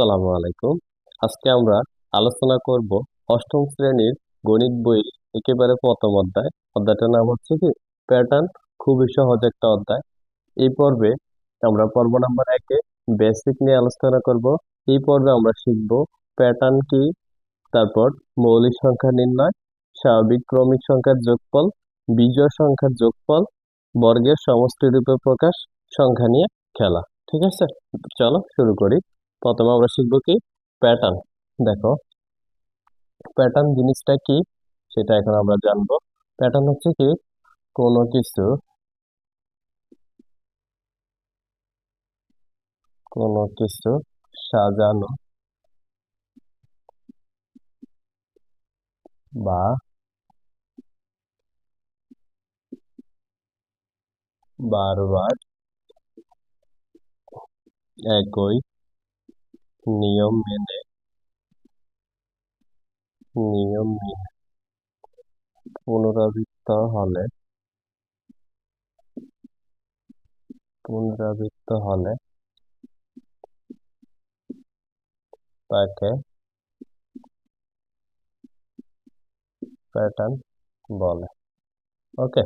আসসালামু আলাইকুম। আজকে আমরা আলোচনা করব অষ্টম শ্রেণির গণিত বই একেবারে প্রথম অধ্যায়। অধ্যায়টার নাম হচ্ছে কি প্যাটার্ন খুবই সহজ একটা অধ্যায়। এই পর্বে আমরা পর্ব নাম্বার একে বেসিক নিয়ে আলোচনা করব। এই পর্বে আমরা শিখব প্যাটার্ন কি, তারপর মৌলিক সংখ্যা নির্ণয়, স্বাভাবিক ক্রমিক সংখ্যার যোগফল বিজয় সংখ্যার যোগফল, বর্গের সমষ্টি রূপে প্রকাশ, সংখ্যা নিয়ে খেলা। ঠিক আছে? চলো শুরু করি। প্রথমে আমরা শিখব কি? প্যাটার্ন দেখো প্যাটার্ন জিনিসটা কি? সেটা এখন আমরা জানব। প্যাটার্ন হচ্ছে কি? কোনো কিছু কোনো কিছু সাজানো বা বারবার একই নিয়ম মেনে নিয়ম মেনে পুনরাবৃত্ত হলে পুনরাবৃত্ত হলে তাকে প্যাটার্ন বলে ওকে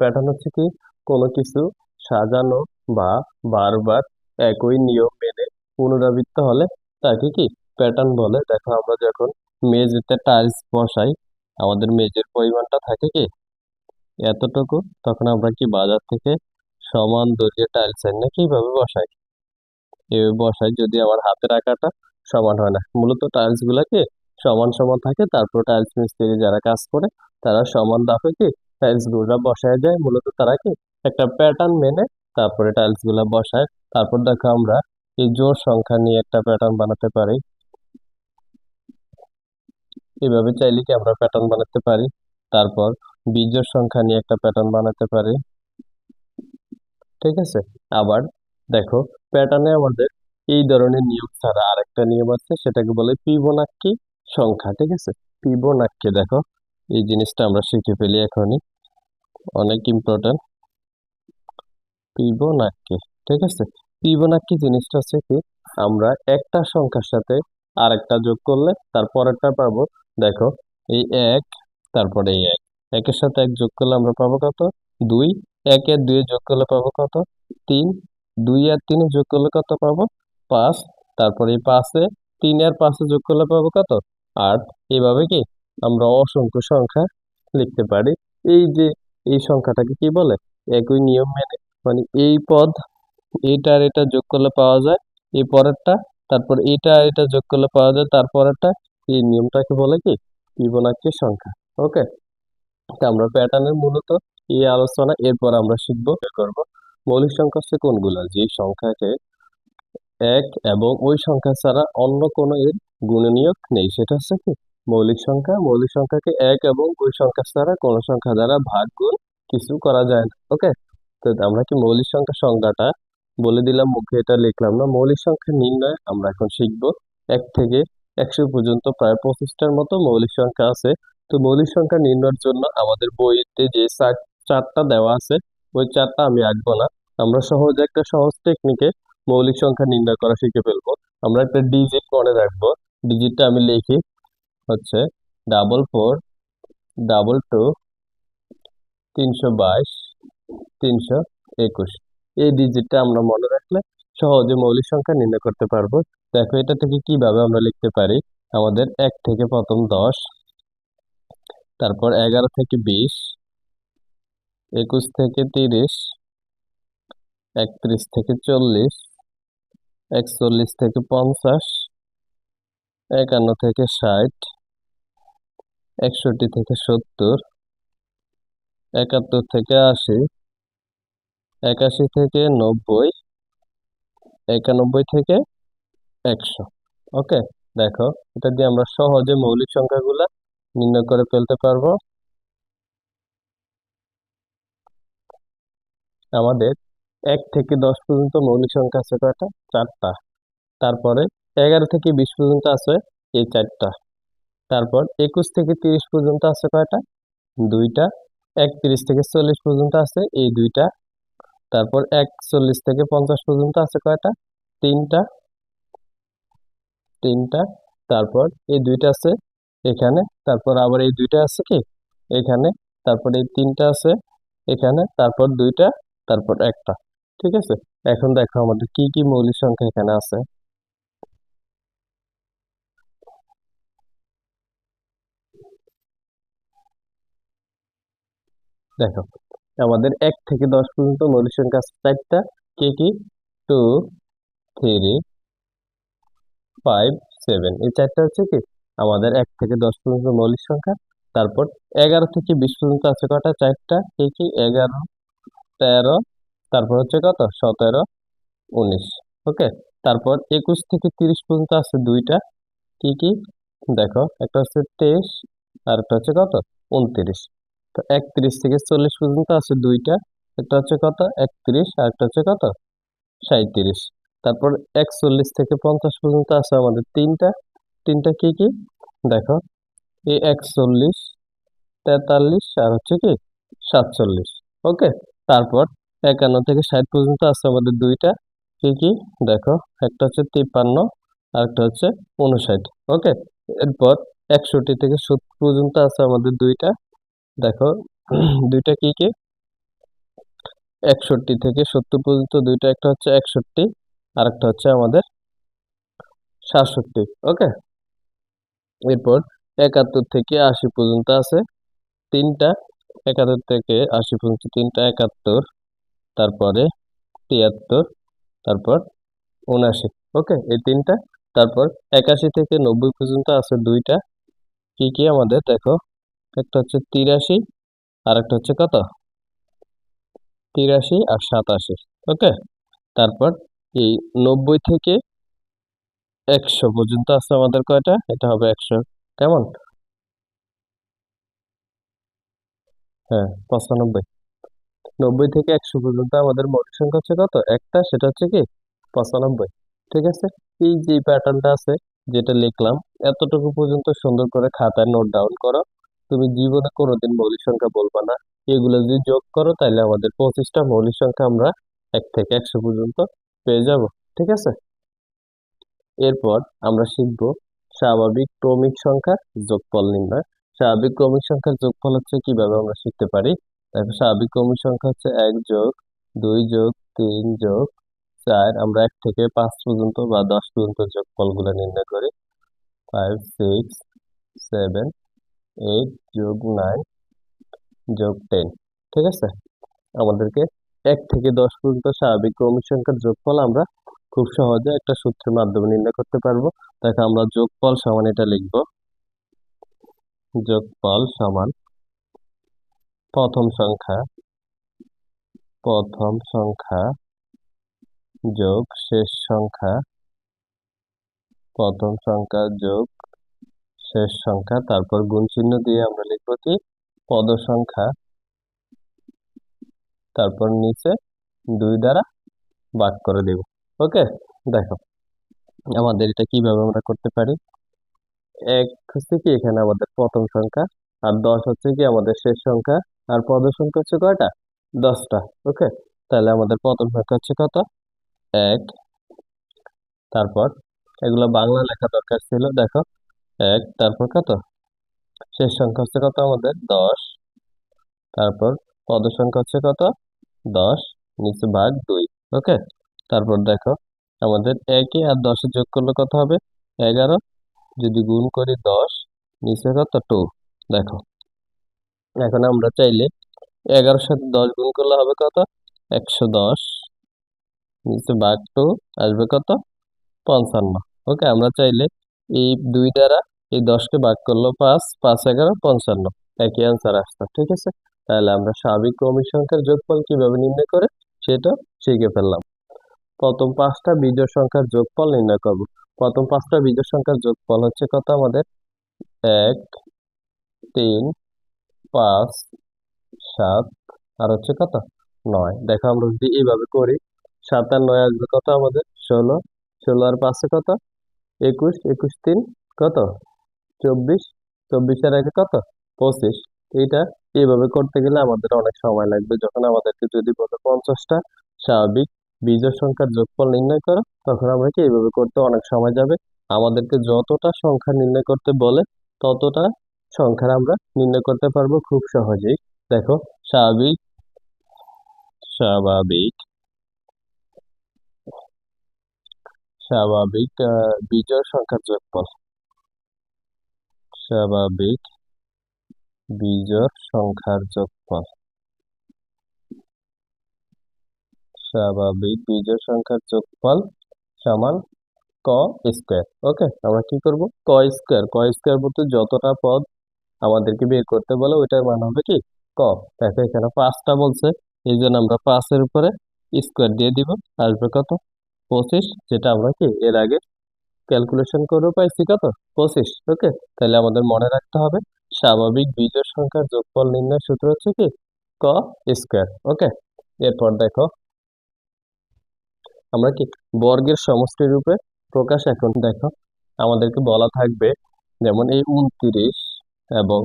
প্যাটার্ন হচ্ছে কি? কোনো কিছু সাজানো বা বারবার একই নিয়ম পুনরাবৃত্ত হলে তাকে কি প্যাটার্ন বলে? দেখো আমরা যখন মেঝেতে টাইলস বসাই, আমাদের মেঝের পরিমাণটা থাকে কি? এতটুকু, তখন আমরা কি বাজার থেকে সমান দৈর্ঘ্যের টাইলস এনে কীভাবে বসাই? এভাবে বসাই যদি আমার হাতের আঁকাটা সমান হয় না। মূলত টাইলস গুলাকে সমান সমান থাকে, তারপর টাইলস মিস্ত্রি যারা কাজ করে, তারা সমান দাপে কি টাইলসগুলা বসায় যায় মূলত তারা কি একটা প্যাটার্ন মেনে তারপরে টাইলসগুলা বসায়। তারপর দেখো আমরা এই জোড় সংখ্যা নিয়ে একটা প্যাটার্ন বানাতে পারি। এভাবে চাইলে কি আমরা প্যাটার্ন বানাতে পারি? তারপর বিজোড় সংখ্যা নিয়ে একটা প্যাটার্ন বানাতে পারি। ঠিক আছে? আবার দেখো প্যাটার্নে আমাদের এই ধরনের নিয়ম ছাড়া আরেকটা নিয়ম আছে, সেটাকে বলে ফিবোনাক্কি সংখ্যা, ঠিক আছে? ফিবোনাক্কি, দেখো, এই জিনিসটা আমরা শিখে ফেলি এখনই। অনেক ইম্পর্টেন্ট ফিবোনাক্কি, ঠিক আছে? ফিবোনাক্কি জিনিসটা হচ্ছে কি, আমরা একটা সংখ্যার সাথে আরেকটা যোগ করলে তার পরেরটা পাবো। দেখো, এই এক, তারপরে এই এক। একের সাথে এক যোগ করলে আমরা পাবো কত? দুই। এক এর দুই যোগ করলে পাবো কত? তিন। দুই আর তিনে যোগ করলে কত পাবো? পাঁচ। তারপরে এই পাঁচে, তিন আর পাঁচে যোগ করলে পাবো কত? আট। এভাবে কি আমরা অসংখ্য সংখ্যা লিখতে পারি। এই যে, এই সংখ্যাটাকে কি বলে? একই নিয়ম মেনে মানে এই পদ এটা আর এটা যোগ করলে পাওয়া যায়, এই পরেরটা, তারপর এটা আর এটা যোগ করলে পাওয়া যায় তারপরেরটা এই নিয়মটাকে বলে কি? ফিবোনাক্সি সংখ্যা, ওকে? তা আমরা প্যাটার্নের মূলত এই আলোচনা, এরপর আমরা শিখব করব মৌলিক সংখ্যা হচ্ছে কোনগুলো? যে সংখ্যাকে এক এবং ওই সংখ্যা ছাড়া অন্য কোনো এর গুণনীয়ক নেই, সেটা হচ্ছে কি? মৌলিক সংখ্যা, মৌলিক সংখ্যাকে এক এবং ওই সংখ্যা ছাড়া কোনো সংখ্যা দ্বারা ভাগ, গুণ কিছু করা যায় না, ওকে? তো আমরা কি মৌলিক সংখ্যা সংজ্ঞাটা বলে দিলাম, মুখে এটা লিখলাম না। মৌলিক সংখ্যা নির্ণয় আমরা এখন শিখব। এক থেকে একশো পর্যন্ত প্রায় পঁচিশটার মতো মৌলিক সংখ্যা আছে। তো মৌলিক সংখ্যা নির্ণয়ের জন্য আমাদের বইতে যে চারটা দেওয়া আছে, ওই চারটা আমি আঁকবো না। আমরা সহজ একটা সহজ টেকনিকে মৌলিক সংখ্যা নির্ণয় করা শিখে ফেলব। আমরা একটা ডিজিট মনে রাখব। ডিজিটটা আমি লিখি হচ্ছে ডাবল ফোর ডাবল টু তিনশো বাইশ, তিনশো একুশ। এই ডিজিটটা আমরা মনে রাখলে সহজে মৌলিক সংখ্যা নির্ণয় করতে পারব। দেখো, এটা থেকে কীভাবে আমরা লিখতে পারি? আমাদের এক থেকে প্রথম দশ, তারপর এগারো থেকে বিশ, একুশ থেকে তিরিশ, একত্রিশ থেকে চল্লিশ, একচল্লিশ থেকে পঞ্চাশ, একান্ন থেকে ষাট, একষট্টি থেকে সত্তর, একাত্তর থেকে আশি একাশি থেকে নব্বই, একানব্বই থেকে একশো। ওকে, দেখো, এটা দিয়ে আমরা সহজে মৌলিক সংখ্যাগুলা নির্ণয় করে ফেলতে পারব। আমাদের এক থেকে দশ পর্যন্ত মৌলিক সংখ্যা আছে কয়টা? চারটা। তারপরে এগারো থেকে বিশ পর্যন্ত আছে এই চারটা। তারপর একুশ থেকে তিরিশ পর্যন্ত আছে কয়টা? দুইটা। একত্রিশ থেকে চল্লিশ পর্যন্ত আছে এই দুইটা। তারপর একচল্লিশ থেকে পঞ্চাশ পর্যন্ত আছে কয়টা? তিনটা। তিনটা। তারপর এই দুইটা আছে এখানে। তারপর আবার এই দুইটা আছে কি? এখানে। তারপর এই তিনটা আছে এখানে। তারপর দুইটা, তারপর একটা। ঠিক আছে? এখন দেখো আমাদের কি কি মৌলিক সংখ্যা এখানে আছে। দেখো। আমাদের এক থেকে দশ পর্যন্ত মৌলিক সংখ্যা চারটা, কে কি? টু থ্রি ফাইভ সেভেন এই চারটা হচ্ছে কি? আমাদের এক থেকে দশ পর্যন্ত মৌলিক সংখ্যা। তারপর এগারো থেকে বিশ পর্যন্ত আছে কটা? চারটা। কে কি? এগারো, তেরো। তারপর হচ্ছে কত? সতেরো, উনিশ। ওকে? তারপর একুশ থেকে তিরিশ পর্যন্ত আছে দুইটা। কি কি? দেখো, একটা হচ্ছে তেইশ আর একটা হচ্ছে কত? উনত্রিশ। তো একত্রিশ থেকে চল্লিশ পর্যন্ত আছে দুইটা। একটা হচ্ছে কত? একত্রিশ, আর একটা হচ্ছে কত? সাঁইত্রিশ। তারপর একচল্লিশ থেকে পঞ্চাশ পর্যন্ত আছে আমাদের তিনটা। তিনটা কি কি? দেখো এই একচল্লিশ, তেতাল্লিশ, আর হচ্ছে কি? সাতচল্লিশ। ওকে, তারপর একান্ন থেকে ষাট পর্যন্ত আছে আমাদের দুইটা। কি কি? দেখো, একটা হচ্ছে তিপ্পান্ন, আর একটা হচ্ছে উনষাট। ওকে, এরপর একষট্টি থেকে সত্তর পর্যন্ত আছে আমাদের দুইটা। দেখো, দুইটা কি কি? একষট্টি থেকে সত্তর পর্যন্ত দুইটা, একটা হচ্ছে একষট্টি আর একটা হচ্ছে আমাদের সাতষট্টি, ওকে? এরপর একাত্তর থেকে আশি পর্যন্ত আছে, তিনটা, একাত্তর থেকে আশি পর্যন্ত তিনটা, একাত্তর, তারপরে তিয়াত্তর, তারপর উনআশি, ওকে? এই তিনটা, তারপর একাশি থেকে নব্বই পর্যন্ত আছে দুইটা, কি কি আমাদের? দেখো একটা হচ্ছে তিরাশি আর একটা হচ্ছে কত? তিরাশি আর সাতাশি, ওকে? তারপর এই নব্বই থেকে একশো পর্যন্ত আছে আমাদের কয়টা? এটা হবে একশো, কেমন? হ্যাঁ পঁচানব্বই। নব্বই থেকে একশো পর্যন্ত আমাদের মোট সংখ্যা হচ্ছে কত? একটা, সেটা হচ্ছে কি? পঁচানব্বই, ঠিক আছে? এই যে প্যাটার্নটা আছে, যেটা লিখলাম, এতটুকু পর্যন্ত সুন্দর করে খাতায় নোট ডাউন করো। তুমি জীবনে কোনোদিন মৌলিক সংখ্যা বলবা না। এগুলো যদি যোগ করো তাহলে আমাদের পঁচিশটা মৌলিক সংখ্যা আমরা এক থেকে একশো পর্যন্ত পেয়ে যাব, ঠিক আছে? এরপর আমরা শিখব স্বাভাবিক ক্রমিক সংখ্যার যোগফল নির্ণয়। স্বাভাবিক ক্রমিক সংখ্যার যোগফল হচ্ছে কীভাবে আমরা শিখতে পারি? দেখো, স্বাভাবিক ক্রমিক সংখ্যা হচ্ছে এক যোগ দুই যোগ তিন যোগ চার। আমরা এক থেকে পাঁচ পর্যন্ত বা দশ পর্যন্ত যোগফলগুলো নির্ণয় করি। ফাইভ সিক্স সেভেন এইট যোগ নাইন যোগ টেন ঠিক আছে? আমাদেরকে এক থেকে দশ পর্যন্ত স্বাভাবিক ক্রমিক সংখ্যার যোগফল আমরা খুব সহজে একটা সূত্রের মাধ্যমে নির্ণয় করতে পারব। দেখো আমরা যোগফল সমান এটা লিখব। যোগফল সমান প্রথম সংখ্যা প্রথম সংখ্যা যোগ শেষ সংখ্যা, প্রথম সংখ্যা যোগ শেষ সংখ্যা, তারপর গুণ চিহ্ন দিয়ে আমরা লিখব কি? পদ সংখ্যা তারপর নিচে দুই দ্বারা ভাগ করে দেব। ওকে? দেখো, আমাদের এটা কীভাবে আমরা করতে পারি? এক হচ্ছে কি, এখানে আমাদের প্রথম সংখ্যা, আর দশ হচ্ছে কি, আমাদের শেষ সংখ্যা, আর পদ সংখ্যা হচ্ছে কয়টা? দশটা। ওকে? তাহলে আমাদের প্রথম সংখ্যা হচ্ছে কত? এক। তারপর এগুলো বাংলা লেখা দরকার ছিল, দেখো। এক, তারপর কত? শেষ সংখ্যা হচ্ছে কত আমাদের? দশ। তারপর পদ সংখ্যা হচ্ছে কত? দশ। নিচে ভাগ দুই। ওকে? তারপর দেখো, আমাদের একে আর দশে যোগ করলে কত হবে? এগারো। যদি গুণ করি দশ, নিচে কত? টু। দেখো। এখন আমরা চাইলে এগারোর সাথে দশ গুণ করলে হবে কত? একশো দশ। নিচে ভাগ টু, আসবে কত? পঞ্চান্ন। ওকে? আমরা চাইলে এই দুই দ্বারা এই দশকে ভাগ করল পাঁচ পাঁচ এগারো, পঞ্চান্ন। একই অ্যান্সার আসতো ঠিক আছে? তাহলে আমরা স্বাভাবিক ক্রমিক সংখ্যার যোগফল কীভাবে নির্ণয় করে সেটা শিখে ফেললাম। প্রথম পাঁচটা বিজোড় সংখ্যার যোগফল নির্ণয় করব। প্রথম পাঁচটা বিজোড় সংখ্যার যোগফল হচ্ছে কত আমাদের? এক, তিন, পাঁচ, সাত, আর হচ্ছে কত? নয়। দেখো আমরা যদি এইভাবে করি, সাত আর নয় আসবে কত আমাদের? ষোলো। ষোলো আর পাঁচে কত? একুশ একুশ তিন, কত? চব্বিশ চব্বিশের আগে কত? পঁচিশ। এইটা এইভাবে করতে গেলে আমাদের অনেক সময় লাগবে। যখন আমাদেরকে যদি বলে পঞ্চাশটা স্বাভাবিক বিজোড় সংখ্যার যোগফল নির্ণয় করো, তখন আমরা কি এইভাবে করতে অনেক সময় যাবে। আমাদেরকে যতটা সংখ্যা নির্ণয় করতে বলে, ততটা সংখ্যার আমরা নির্ণয় করতে পারব খুব সহজেই। দেখো, স্বাভাবিক স্বাভাবিক। স্বাভাবিক বিজোড় সংখ্যার যোগফল। স্বাভাবিক বিজোড় সংখ্যার যোগফল। স্বাভাবিক বিজোড় সংখ্যার যোগফল সমান ক স্কোয়ার। ওকে, আমরা কি করব? ক স্কোয়ার। ক স্কোয়ার বলতে যতটা পদ আমাদেরকে বের করতে বলে, ওইটার মান হবে কি? ক। দেখো, এখানে পাঁচটা বলছে এই জন্য আমরা পাঁচের উপরে স্কোয়ার দিয়ে দিব। আসবে কত? পঁচিশ, যেটা আমরা কি এর আগে ক্যালকুলেশন করে পাইছি কত? পঁচিশ ওকে তাহলে আমাদের মনে রাখতে হবে, স্বাভাবিক বিজোড় সংখ্যার যোগফল নির্ণয় সূত্র হচ্ছে কি? ক স্কোয়ার ওকে এরপর দেখো, আমরা কি বর্গের সমষ্টি রূপে প্রকাশ এখন দেখো, আমাদেরকে বলা থাকবে যেমন এই উনত্রিশ এবং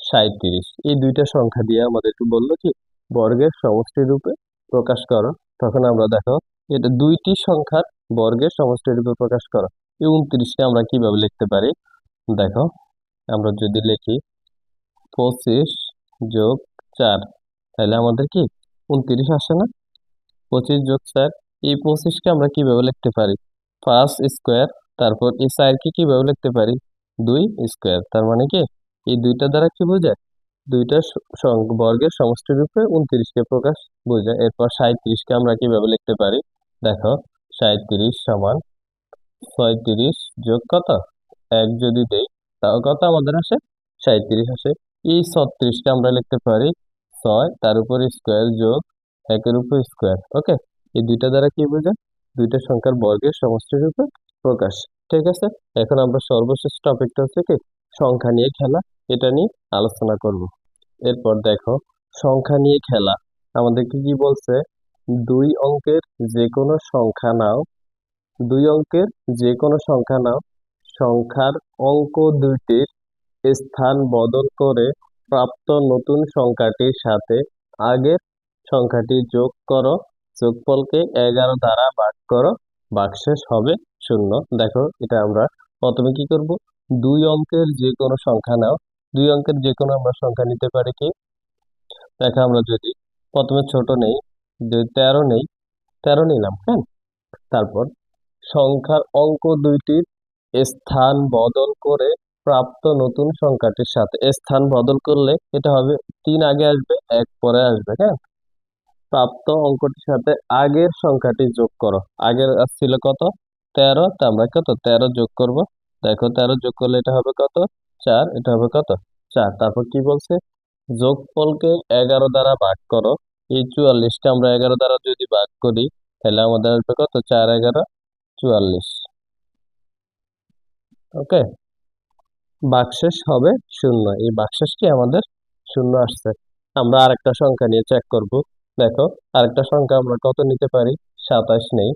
সাঁইত্রিশ, এই দুইটা সংখ্যা দিয়ে আমাদেরকে বলল কি, বর্গের সমষ্টি রূপে প্রকাশ করো। তখন আমরা দেখো এটা দুইটি সংখ্যার বর্গের সমষ্টি রূপে প্রকাশ করা। এই উনত্রিশকে আমরা কীভাবে লিখতে পারি? দেখো, আমরা যদি লিখি পঁচিশ যোগ চার, তাহলে আমাদের কি? উনত্রিশ আসে না? পঁচিশ যোগ চার, এই পঁচিশকে আমরা কীভাবে লিখতে পারি? পাঁচ স্কোয়ার, তারপর এই চারকে কীভাবে লিখতে পারি? দুই স্কোয়ার, তার মানে কি? এই দুইটা দ্বারা কি বোঝায়? দুইটা বর্গের সমষ্টি রূপে উনত্রিশকে প্রকাশ বোঝায়। এরপর সাঁইত্রিশকে আমরা কীভাবে লিখতে পারি? দেখো, সাঁইত্রিশ সমান ছয়ত্রিশ যোগ কত? এক যদি দেই, তাও কত আমাদের আসে? সাঁইত্রিশ আসে। এই ছত্রিশকে আমরা লিখতে পারি ছয়, তার উপর স্কোয়ার যোগ একের উপর স্কোয়ার, ওকে? এই দুইটা দ্বারা কি বোঝায় দুইটা সংখ্যার বর্গের সমষ্টি রূপে প্রকাশ। ঠিক আছে? এখন আমরা সর্বশেষ টপিকটা হচ্ছে কি? সংখ্যা নিয়ে খেলা। এটা নিয়ে আলোচনা করব। এরপর দেখো, সংখ্যা নিয়ে খেলা। আমাদেরকে কি বলছে? দুই অঙ্কের যে কোনো সংখ্যা নাও। দুই অঙ্কের যে কোনো সংখ্যা নাও। সংখ্যার অঙ্ক দুইটির স্থান বদল করে প্রাপ্ত নতুন সংখ্যাটির সাথে আগের সংখ্যাটি যোগ করো। যোগফলকে এগারো দ্বারা ভাগ করো। ভাগশেষ হবে শূন্য। দেখো, এটা আমরা প্রথমে কি করব? দুই অঙ্কের যে কোনো সংখ্যা নাও। দুই অঙ্কের যে কোনো আমরা সংখ্যা নিতে পারি কি? দেখো, আমরা যদি প্রথমে ছোট নেই তেরো নেই, তেরো নিলাম হ্যাঁ? তারপর সংখ্যার অঙ্ক দুইটির স্থান বদল করে প্রাপ্ত নতুন সংখ্যাটির সাথে, স্থান বদল করলে এটা হবে তিন আগে আসবে, এক পরে আসবে হ্যাঁ? প্রাপ্ত অঙ্কটির সাথে আগের সংখ্যাটি যোগ করো। আগের আসছিল কত? তেরো, তা আমরা কত? তেরো যোগ করব। দেখো, তেরো যোগ করলে এটা হবে কত? চার, এটা হবে কত? চার, তারপর কি বলছে? যোগফলকে এগারো দ্বারা ভাগ করো। এই চুয়াল্লিশটা আমরা এগারো দ্বারা যদি ভাগ করি, তাহলে আমাদের আসবে কত? চার এগারো চুয়াল্লিশ। ওকে? বাকশেষ হবে শূন্য। এই বাকশেষ কি আমাদের শূন্য আসছে। আমরা আরেকটা সংখ্যা নিয়ে চেক করব। দেখো, আরেকটা সংখ্যা আমরা কত নিতে পারি? সাতাশ নেই।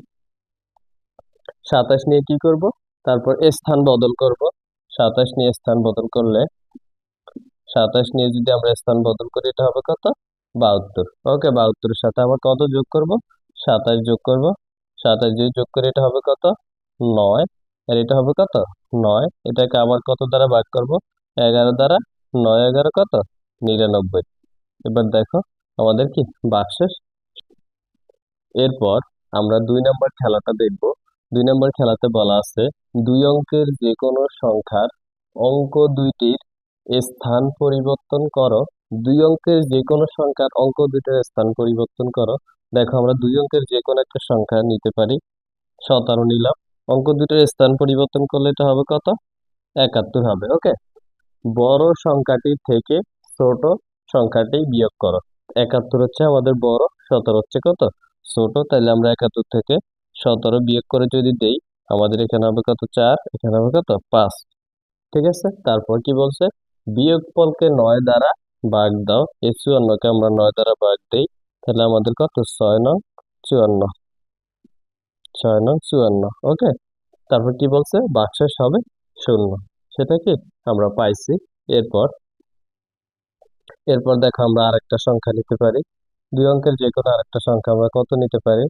সাতাশ নিয়ে কি করব? তারপর স্থান বদল করব। সাতাশ নিয়ে স্থান বদল করলে, সাতাশ নিয়ে যদি আমরা স্থান বদল করি, এটা হবে কত? বাহাত্তর। ওকে বাহাত্তরের সাথে আবার কত যোগ করব? সাতাশ যোগ করব। সাতাশ যদি যোগ করি এটা হবে কত? নয়। আর এটা হবে কত? নয়। এটাকে আবার কত দ্বারা ভাগ করব? এগারো দ্বারা নয় এগারো কত? নিরানব্বই। এবার দেখো, আমাদের কি? ভাগশেষ এরপর আমরা দুই নম্বর খেলাটা দেখব। দুই নম্বর খেলাতে বলা আছে, দুই অঙ্কের যে কোনো সংখ্যার অঙ্ক দুইটির স্থান পরিবর্তন করো। দুই অঙ্কের যে কোনো সংখ্যার অঙ্ক দুইটার স্থান পরিবর্তন করো। দেখো, আমরা দুই অঙ্কের যে কোনো একটা সংখ্যা নিতে পারি। সতেরো নিলাম। অঙ্ক দুইটার স্থান পরিবর্তন করলে এটা হবে কত? একাত্তর হবে, ওকে? বড় সংখ্যাটি থেকে ছোট সংখ্যাটি বিয়োগ করো। একাত্তর হচ্ছে আমাদের বড়, সতেরো হচ্ছে কত? ছোট তাহলে আমরা একাত্তর থেকে সতেরো বিয়োগ করে যদি দেই, আমাদের এখানে হবে কত? চার, এখানে হবে কত? পাঁচ। ঠিক আছে? তারপর কি বলছে? বিয়োগফলকে নয় দ্বারা ভাগ দাও এই চুয়ান্নকে আমরা নয় দ্বারা ভাগ দেই, তাহলে আমাদের কত? ছয় নং চুয়ান্ন। ছয় নং চুয়ান্ন, ওকে? তারপর কি বলছে? বাক্সেস হবে শূন্য। সেটা কি? আমরা পাইছি। এরপর এরপর দেখো আমরা আরেকটা সংখ্যা নিতে পারি। দুই অঙ্কের যে কোনো আরেকটা সংখ্যা আমরা কত নিতে পারি?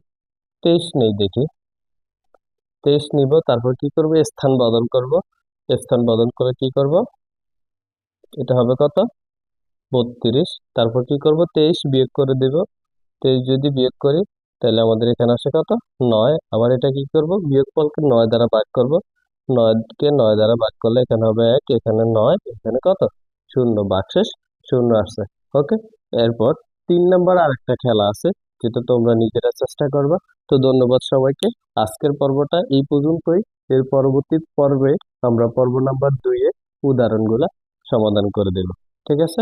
তেইশ নেই দেখি। তেইশ নিব, তারপর কি করব? স্থান বদল করব। স্থান বদল করে কি করব? এটা হবে কত? বত্রিশ, তারপর কি করব? তেইশ বিয়োগ করে দেব। তেইশ যদি বিয়োগ করি, তাহলে আমাদের এখানে আসে কত? নয়। আবার এটা কি করব? বিয়োগ ফলকে নয় দ্বারা ভাগ করব। নয়কে নয় দ্বারা ভাগ করলে এখানে হবে এক, এখানে নয়, এখানে কত? শূন্য। বাক্সেস শূন্য আসছে। ওকে? এরপর তিন নাম্বার আরেকটা খেলা আছে, যেটা তোমরা নিজেরা চেষ্টা করবা। তো ধন্যবাদ সবাইকে। আজকের পর্বটা এই পর্যন্তই। এর পরবর্তী পর্বে আমরা পর্ব নাম্বার দুইয়ে উদাহরণগুলা সমাধান করে দেব। ঠিক আছে?